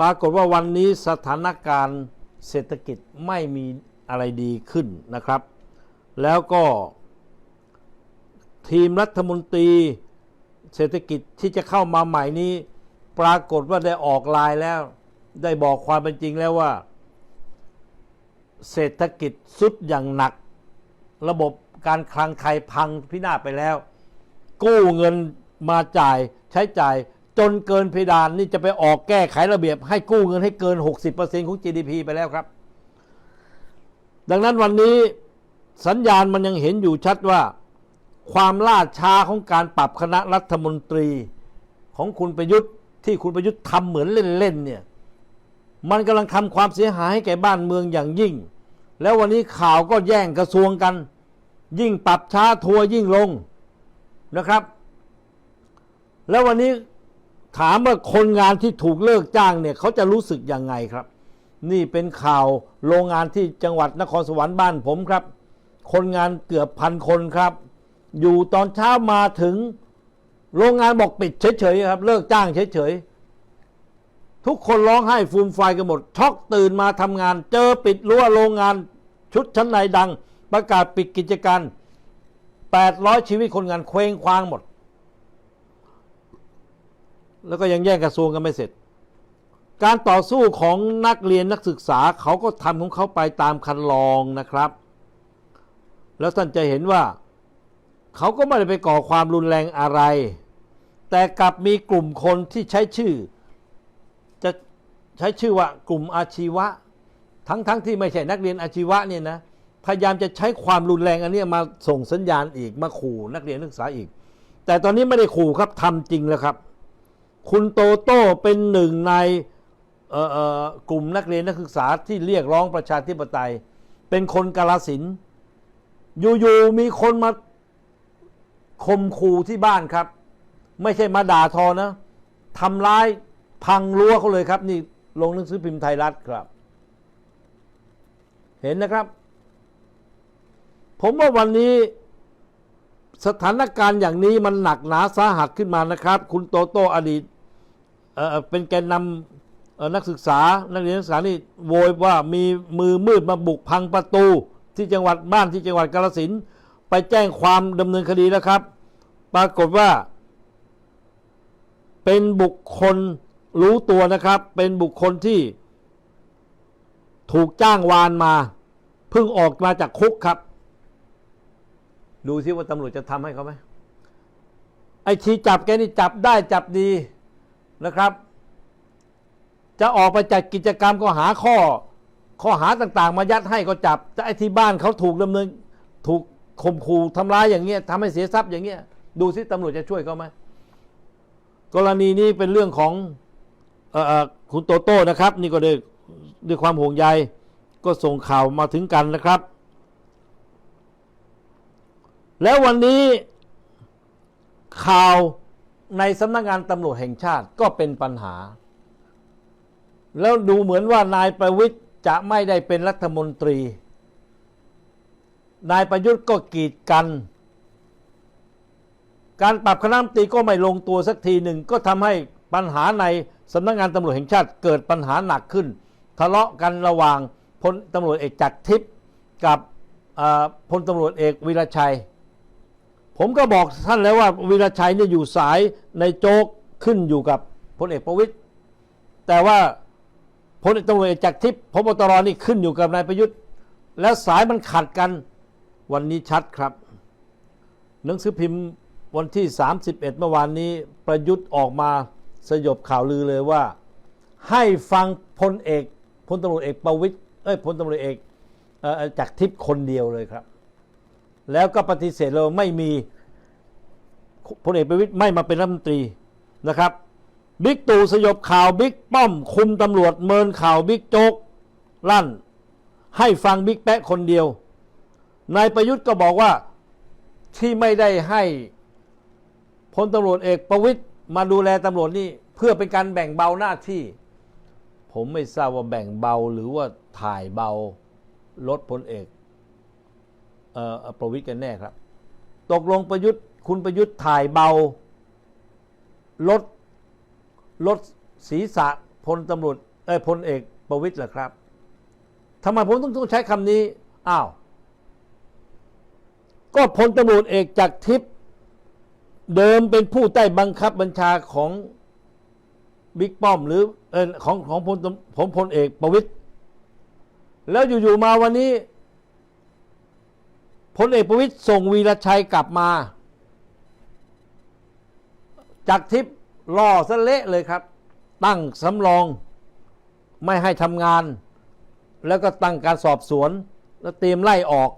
ปรากฏว่าวันนี้สถานการณ์เศรษฐกิจไม่มีอะไรดีขึ้นนะครับ แล้วก็ทีมรัฐมนตรีเศรษฐกิจที่จะเข้ามาใหม่นี้ ปรากฏว่าได้ออกลายแล้ว ได้บอกความเป็นจริงแล้วว่า เศรษฐกิจสุดอย่างหนัก ระบบการคลังไทยพังพินาศไปแล้ว กู้เงินมาจ่ายใช้จ่าย จนเกินเพดานนี่จะไปออกแก้ไขระเบียบ ให้กู้เงินให้เกิน 60%ของ GDP ไปแล้วครับ ดังนั้นวันนี้สัญญาณมันยังเห็นอยู่ชัดว่า ความล่าช้าของการปรับคณะรัฐมนตรีของคุณประยุทธ์ที่คุณประยุทธ์ทำเหมือนเล่นๆเนี่ยมันกำลังทำความเสียหายให้แก่บ้านเมืองอย่างยิ่ง แล้ววันนี้ข่าวก็แย่งกระทรวงกัน ยิ่งปรับช้าทัวร์ยิ่งลงนะครับ แล้ววันนี้ ถามว่าคนงานที่ถูกเลิกจ้างเนี่ยเขาจะรู้สึกยังไงครับ นี่เป็นข่าวโรงงานที่จังหวัดนครสวรรค์บ้านผมครับ คนงานเกือบพันคนครับ อยู่ตอนเช้ามาถึง โรงงานบอกปิดเฉยๆครับ เลิกจ้างเฉยๆทุกคนร้องไห้ฟูมไฟกันหมดช็อกตื่นมาทำงาน เจอปิดรั้วโรงงานชุดชั้นในดัง ประกาศปิดกิจการ 800 ชีวิตคนงานเคว้งคว้างหมด แล้วก็ยังแย่งกระทรวงกันไม่เสร็จ การต่อสู้ของนักเรียนนักศึกษาเขาก็ทำของเขาไปตามคันลองนะครับ แล้วท่านจะเห็นว่าเขาก็ไม่ได้ไปก่อความรุนแรงอะไร แต่กลับมีกลุ่มคนที่ใช้ชื่อ จะใช้ชื่อว่ากลุ่มอาชีวะ ทั้งๆทที่ไม่ใช่นักเรียนอาชีวะเนี่ยนะพยายามจะใช้ความรุนแรงอันนี้มาส่งสัญญาณอีกมาขู่นักเรียนนักศึกษาอีก แต่ตอนนี้ไม่ได้ขู่ครับทำจริงแล้วครับ คุณโตโต้เป็นหนึ่งในกลุ่มนักเรียนนักศึกษาที่เรียกร้องประชาธิปไตย เป็นคนกาลสิณ์อยู่ๆมีคนมาข่มขู่ที่บ้านครับ ไม่ใช่มาด่าทอนะทำร้ายพังรั้วเขาเลยครับ นี่ลงหนังสือพิมพ์ไทยรัฐครับ เห็นนะครับ ผมว่าวันนี้สถานการณ์อย่างนี้มันหนักหนาสาหัสขึ้นมานะครับ คุณโตโต้อดีต เอ่อเป็นแกนนำเอ่อนักศึกษา นักเรียนนักศึกษานี่โวยว่ามีมือมืดมาบุกพังประตู ที่จังหวัดบ้านที่จังหวัดกาฬสินธุ์ไปแจ้งความดำเนินคดีแล้วครับ ปรากฏว่า เป็นบุคคลรู้ตัวนะครับ เป็นบุคคลที่ถูกจ้างวานมาเพิ่งออกมาจากคุกครับ ดูซิว่าตำรวจจะทำให้เขาไหมไอ้ทีจับแกนี่จับได้จับดี นะครับ จะออกไปจัดกิจกรรมก็หาข้อ ข้อหาต่างๆ มายัดให้ก็จับแต่ไอ้ที่บ้านเขาถูกดำเนินถูกข่มขู่ทำร้ายอย่างเงี้ยทำให้เสียทรัพย์อย่างเงี้ยดูซิตำรวจจะช่วยเขาไหมกรณีนี้เป็นเรื่องของออคุณโตโต้นะครับ นี่ก็ด้วยด้วยความห่วงใยก็ส่งข่าวมาถึงกันนะครับ แล้ววันนี้ข่าว ในสำนักงานตำรวจแห่งชาติก็เป็นปัญหา แล้วดูเหมือนว่านายประวิทย์จะไม่ได้เป็นรัฐมนตรี นายประยุทธ์ก็กีดกัน การปรับคณะรัฐมนตรีก็ไม่ลงตัวสักทีหนึ่งก็ทำให้ปัญหาในสำนักงานตำรวจแห่งชาติเกิดปัญหาหนักขึ้น ทะเลาะกันระหว่างพลตำรวจเอกจักรทิพย์กับพลตำรวจเอกวีรชัย ผมก็บอกท่านแล้วว่าวีรชัยเนี่ยอยู่สายในโจ๊กขึ้นอยู่กับพลเอกประวิตยแต่ว่าพลตำรวจเอกจักรทิพย์พบตรนี่ขึ้นอยู่กับนายประยุทธ์ แล้วสายมันขัดกันวันนี้ชัดครับ หนังสือพิมพ์วันที่ 31 เมื่อวานนี้ประยุทธ์ออกมาสยบข่าวลือเลยว่า ให้ฟังพลเอกพลตำรวจเอกประวิตยเอ้ยพลตำรวจเอกเอจักรทิพย์คนเดียวเลยครับ แล้วก็ปฏิเสธเลยว่าไม่มีพลเอกประวิตยไม่มาเป็นรัฐมนตรีนะครับบิ๊กตู่สยบข่าวบิ๊กป้อม คุมตำรวจเมินข่าวบิ๊กโจ๊กลั่น ให้ฟังบิ๊กแป๊ะคนเดียวนายประยุทธ์ก็บอกว่าที่ไม่ได้ให้พลตำรวจเอกประวิตยมาดูแลตำรวจนี่เพื่อเป็นการแบ่งเบาหน้าที่ ผมไม่ทราบว่าแบ่งเบาหรือว่าถ่ายเบาลดพลเอก ประวิตยกันแน่ครับ ตกลงประยุทธ์คุณประยุทธ์ถ่ายเบา ลดลดศีรษะพลตำรวจเอ้ยพลเอกประวิตยเหรอครับทำไมผมต้องใช้คำนี้ อ้าว ก็พลตำรวจเอกจากทิพย์เดิมเป็นผู้ใต้บังคับบัญชาของบิ๊กป้อม หรือเออของของพลตำของพลเอกประวิตยแล้วอยู่ๆมาวันนี้ พลเอกประวิตยส่งวีรชัยกลับมา จากทิพย์ล่อซะเละเลยครับ ตั้งสำรองไม่ให้ทำงาน แล้วก็ตั้งการสอบสวน แล้วเตรียมไล่ออก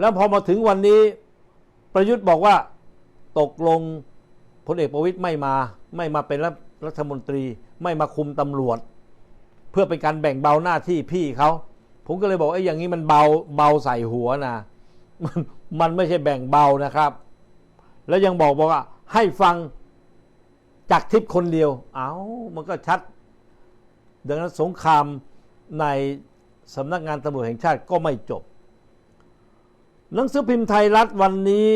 แล้วพอมาถึงวันนี้ ประยุทธ์บอกว่า ตกลงพลเอกประวิตยไม่มา ไม่มาเป็นรัฐรัฐมนตรี ไม่มาคุมตำรวจ เพื่อเป็นการแบ่งเบาหน้าที่พี่เขา ผมก็เลยบอกไอ้อย่างนี้มันเบาเบาใส่หัวนะมันมันไม่ใช่แบ่งเบานะครับ แล้วยังบอกบอกว่า ให้ฟังจากทิพย์คนเดียว เอ้ามันก็ชัด ดังนั้นสงครามในสำนักงานตำรวจแห่งชาติก็ไม่จบ หนังสือพิมพ์ไทยรัฐวันนี้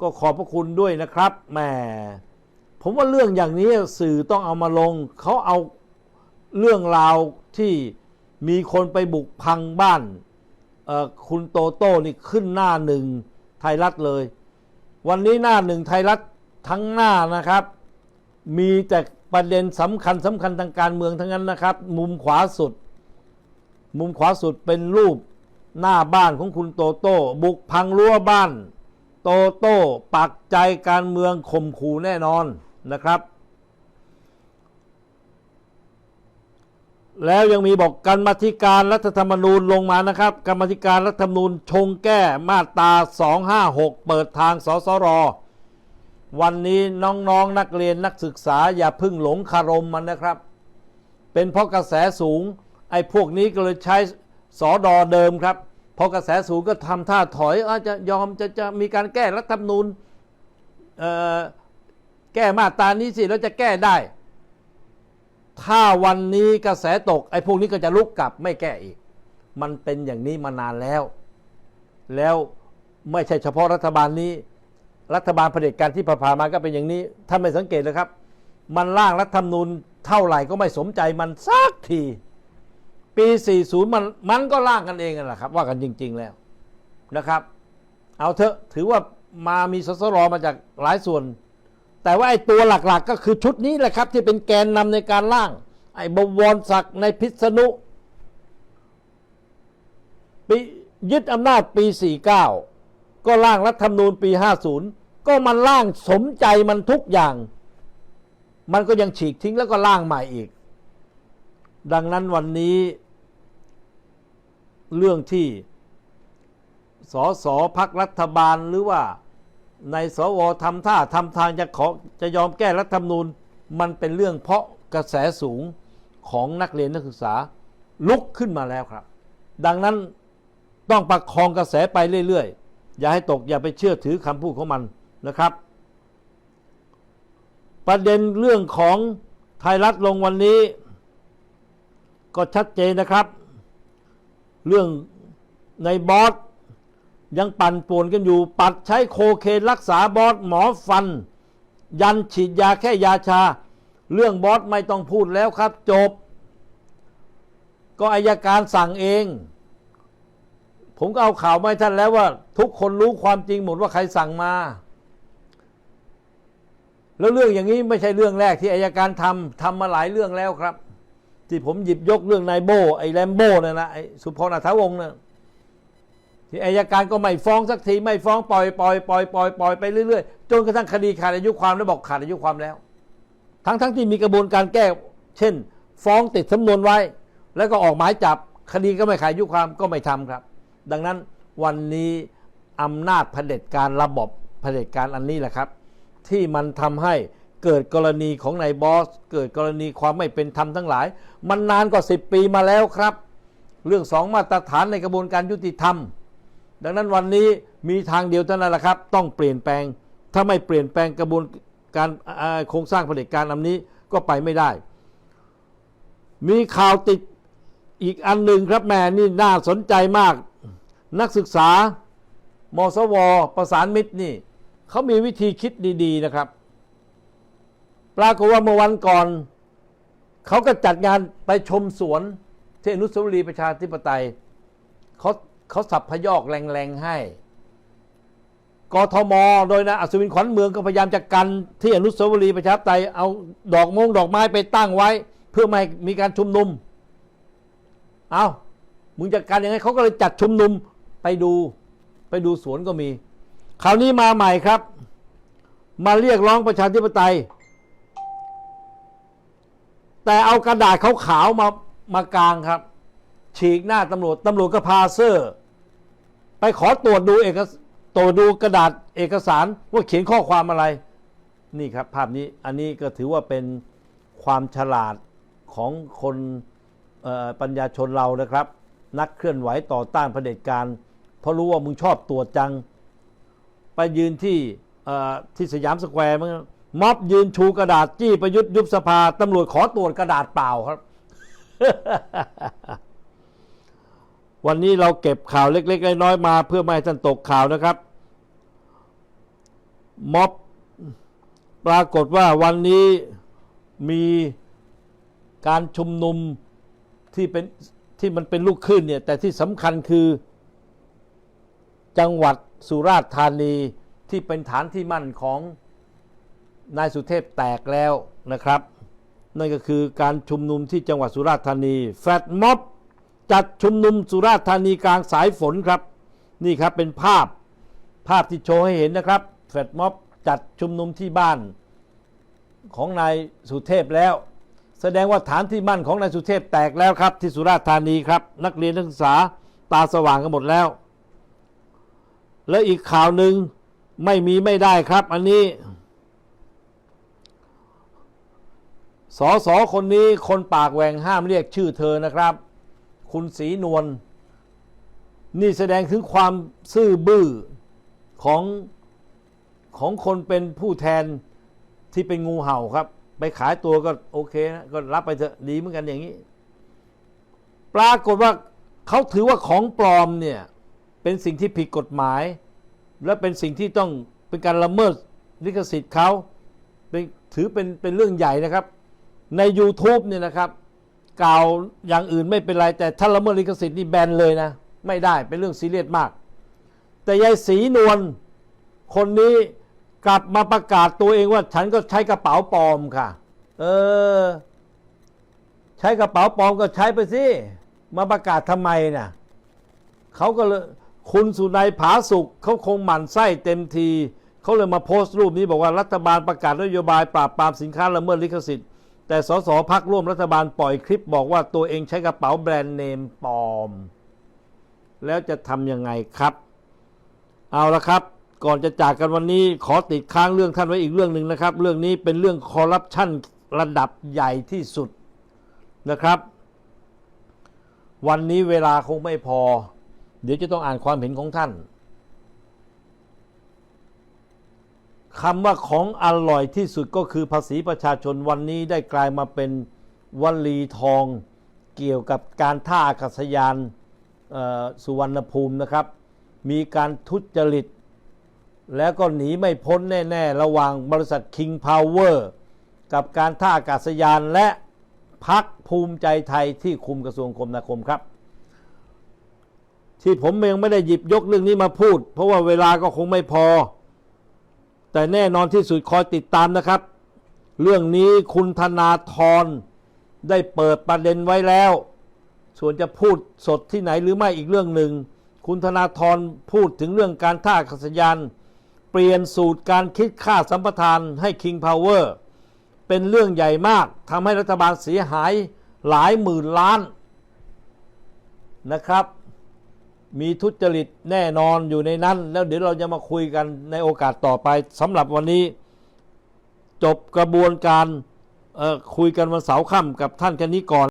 ก็ขอบพระคุณด้วยนะครับแหมผมว่าเรื่องอย่างนี้สื่อต้องเอามาลง เขาเอาเรื่องราวที่ มีคนไปบุกพังบ้านคุณโตโต้นี่ขึ้นหน้าหนึ่งไทยรัฐเลย วันนี้หน้าหนึ่งไทยรัฐทั้งหน้านะครับ มีแต่ประเด็นสำคัญสำคัญทางการเมืองทั้งนั้นนะครับ มุมขวาสุด มุมขวาสุดเป็นรูปหน้าบ้านของคุณโตโต้ บุกพังรั้วบ้าน โตโต้ปักใจการเมืองข่มขู่แน่นอนนะครับ แล้วยังมีบอกกรรมธิการรัฐธรรมนูญลงมานะครับ กรรมธิการรัฐธรรมนูญชงแก้มาตรา 256 เปิดทางสสร วันนี้น้องๆนนักเรียนนักศึกษาอย่าพึ่งหลงคารมมันนะครับ เป็นเพราะกระแสสูง ไอ้พวกนี้ก็เลยใช้สอดอเดิมครับพอกระแสสูงก็ทำท่าถอยอาจจะยอมจะจะมีการแก้รัฐธรรมนูญแก้มาตรานี้สิแล้วจะแก้ได้ ถ้าวันนี้กระแสตก ไอ้พวกนี้ก็จะลุกกลับไม่แก้อีก มันเป็นอย่างนี้มานานแล้ว แล้วไม่ใช่เฉพาะรัฐบาลนี้ รัฐบาลเผด็จการที่ผ่านมาก็เป็นอย่างนี้ท่านไม่สังเกตเลยครับ มันร่างรัฐธรรมนูญเท่าไหร่ก็ไม่สมใจมันสักที ปี 40 มันมันก็ร่างกันเองนั่นแหละครับ ว่ากันจริง ๆแล้วนะครับ เอาเถอะถือว่ามามีสสรมาจากหลายส่วน แต่ว่าไอ้ตัวหลักๆ ก็คือชุดนี้แหละครับ ที่เป็นแกนนำในการร่าง ไอ้บวรศักดิ์ในพิษณุปียึดอำนาจปี 49 ก็ร่างรัฐธรรมนูญปี 50 ก็มันร่างสมใจมันทุกอย่าง มันก็ยังฉีกทิ้งแล้วก็ร่างใหม่อีก ดังนั้นวันนี้ เรื่องที่สสพักรัฐบาลหรือว่า ในสวทำท่าทำทางจะขอจะยอมแก้รัฐธรรมนูญ มันเป็นเรื่องเพราะกระแสสูงของนักเรียนนักศึกษาลุกขึ้นมาแล้วครับ ดังนั้นต้องประคองกระแสไปเรื่อยๆ อย่าให้ตกอย่าไปเชื่อถือคำพูดของมันนะครับ ประเด็นเรื่องของไทยรัฐลงวันนี้ ก็ชัดเจนนะครับ เรื่องในบอส ยังปั่นป่วนกันอยู่ ปัดใช้โคเคนรักษาบอสหมอฟัน ยันฉีดยาแค่ยาชา เรื่องบอสไม่ต้องพูดแล้วครับ จบ ก็อายการสั่งเอง ผมก็เอาข่าวมาให้ท่านแล้วว่า ทุกคนรู้ความจริงหมดว่าใครสั่งมา แล้วเรื่องอย่างนี้ไม่ใช่เรื่องแรกที่อายการทำทำมาหลายเรื่องแล้วครับ ที่ผมหยิบยกเรื่องนายโบไอ้แรมโบ้นั่นนะไอ้สุพรอัฐวงศ์น่ะ ที่อายการก็ไม่ฟ้องสักทีไม่ฟ้องปล่อยปล่อยปล่อยปล่อยปล่อยไปเรื่อยๆจนกระทั่งคดีขาดอายุความแล้วบอกขาดอายุความแล้ว ทั้งทั้งที่มีกระบวนการแก้ เช่น ฟ้องติดสำนวนไว้ แล้วก็ออกหมายจับคดีก็ไม่ขาดอายุความก็ไม่ทำครับ ดังนั้นวันนี้อำนาจเผด็จการระบบเผด็จการอันนี้แหละครับ ที่มันทำให้เกิดกรณีของนายบอส เกิดกรณีความไม่เป็นธรรมทั้งหลาย มันนานกว่า 10 ปีมาแล้วครับ เรื่องสองมาตรฐานในกระบวนการยุติธรรม ดังนั้นวันนี้มีทางเดียวเท่านั้นแหละครับ ต้องเปลี่ยนแปลง ถ้าไม่เปลี่ยนแปลงกระบวนการโครงสร้างเผด็จการอันนี้ก็ไปไม่ได้ มีข่าวติดอีกอันหนึ่งครับแม่นี่น่าสนใจมาก นักศึกษามสว ประสานมิตรนี่เขามีวิธีคิดดีๆนะครับ ปรากฏว่าเมื่อวันก่อน เขาก็จัดงานไปชมสวนที่อนุสาวรีย์ประชาธิปไตยเขา เขาสับพยอกแรงๆให้กทม โดยนายอัศวินขวัญเมืองก็พยายามจะกันที่อนุสาวรีย์ประชาธิปไตยเอาดอกมงดอกไม้ไปตั้งไว้ เพื่อไม่ให้มีการชุมนุม เอามึงจะกันยังไงเขาก็เลยจัดชุมนุมไปดูไปดูสวนก็มี คราวนี้มาใหม่ครับ มาเรียกร้องประชาธิปไตย แต่เอากระดาษขาวๆมามากางครับ ฉีกหน้าตำรวจตำรวจก็พาเซอร์ ไปขอตรวจดูเอกสตรวจดูกระดาษเอกสารว่าเขียนข้อความอะไร นี่ครับ ภาพนี้อันนี้ก็ถือว่าเป็นความฉลาดของคนปัญญาชนเรานะครับ นักเคลื่อนไหวต่อต้านเผด็จการเพราะรู้ว่ามึงชอบตรวจจัง ไปยืนที่ที่สยามสแควร์มั้งม็อบยืนชูกระดาษจี้ประยุทธ์ยุบสภาตำรวจขอตรวจกระดาษเปล่าครับ วันนี้เราเก็บข่าวเล็กๆน้อยๆมาเพื่อไม่ให้ท่านตกข่าวนะครับ ม็อบปรากฏว่าวันนี้มีการชุมนุมที่เป็นที่มันเป็นลูกขึ้นเนี่ย แต่ที่สำคัญคือจังหวัดสุราษฎร์ธานีที่เป็นฐานที่มั่นของนายสุเทพแตกแล้วนะครับ นั่นก็คือการชุมนุมที่จังหวัดสุราษฎร์ธานีแฟดม็อบ จัดชุมนุมสุราษฎร์ธานีกลางสายฝนครับ นี่ครับเป็นภาพภาพที่โชว์ให้เห็นนะครับแฟดม็อบจัดชุมนุมที่บ้านของนายสุเทพแล้ว แสดงว่าฐานที่มั่นของนายสุเทพแตกแล้วครับ ที่สุราษฎร์ธานีครับ นักเรียนนักศึกษาตาสว่างกันหมดแล้ว และอีกข่าวหนึ่งไม่มีไม่ได้ครับ อันนี้สอสอคนนี้คนปากแหว่งห้ามเรียกชื่อเธอนะครับ คุณศรีนวลนี่แสดงถึงความซื่อบื้อของของคนเป็นผู้แทนที่เป็นงูเห่าครับ ไปขายตัวก็โอเคนะก็รับไปเถอะดีเหมือนกันอย่างนี้ ปรากฏว่าเขาถือว่าของปลอมเนี่ยเป็นสิ่งที่ผิดกฎหมาย และเป็นสิ่งที่ต้องเป็นการละเมิดลิขสิทธิ์เขาเป็นถือเป็นเป็นเรื่องใหญ่นะครับ ใน YouTube เนี่ยนะครับ กล่าวอย่างอื่นไม่เป็นไร แต่ถ้าละเมิดลิขสิทธิ์นี่แบนเลยนะ ไม่ได้เป็นเรื่องซีเรียสมาก แต่ยายศรีนวลคนนี้กลับมาประกาศตัวเองว่า ฉันก็ใช้กระเป๋าปลอมค่ะ เออ ใช้กระเป๋าปลอมก็ใช้ไปสิมาประกาศทำไมน่ะเขาก็เลยคุณสุนัยผาสุกเขาคงหมั่นไส้เต็มที เขาเลยมาโพสต์รูปนี้บอกว่ารัฐบาลประกาศนโยบายปราบปรามสินค้าละเมิดลิขสิทธิ์ แต่สสพักร่วมรัฐบาลปล่อยคลิปบอกว่าตัวเองใช้กระเป๋าแบรนด์เนมปลอม แล้วจะทำยังไงครับ เอาละครับ ก่อนจะจากกันวันนี้ขอติดค้างเรื่องท่านไว้อีกเรื่องหนึ่งนะครับ เรื่องนี้เป็นเรื่องคอร์รัปชันระดับใหญ่ที่สุดนะครับ วันนี้เวลาคงไม่พอ เดี๋ยวจะต้องอ่านความเห็นของท่าน คำว่าของอร่อยที่สุดก็คือภาษีประชาชนวันนี้ได้กลายมาเป็นวลีทองเกี่ยวกับการท่าอากาศยานสุวรรณภูมินะครับ มีการทุจริต แล้วก็หนีไม่พ้นแน่ ๆ ระหว่างบริษัท King Power กับการท่าอากาศยานและพักภูมิใจไทยที่คุมกระทรวงคมนาคมครับ ที่ผมยังไม่ได้หยิบยกเรื่องนี้มาพูด เพราะว่าเวลาก็คงไม่พอ แต่แน่นอนที่สุดคอยติดตามนะครับ เรื่องนี้คุณธนาธรได้เปิดประเด็นไว้แล้ว ส่วนจะพูดสดที่ไหนหรือไม่อีกเรื่องหนึ่ง คุณธนาธรพูดถึงเรื่องการท่าอากาศยาน เปลี่ยนสูตรการคิดค่าสัมปทานให้ King Power เป็นเรื่องใหญ่มากทำให้รัฐบาลเสียหายหลายหมื่นล้านนะครับ มีทุจริตแน่นอนอยู่ในนั้น แล้วเดี๋ยวเราจะมาคุยกันในโอกาสต่อไปสำหรับวันนี้ จบกระบวนการคุยกันวันเสาร์ค่ำกับท่านแค่นี้ก่อน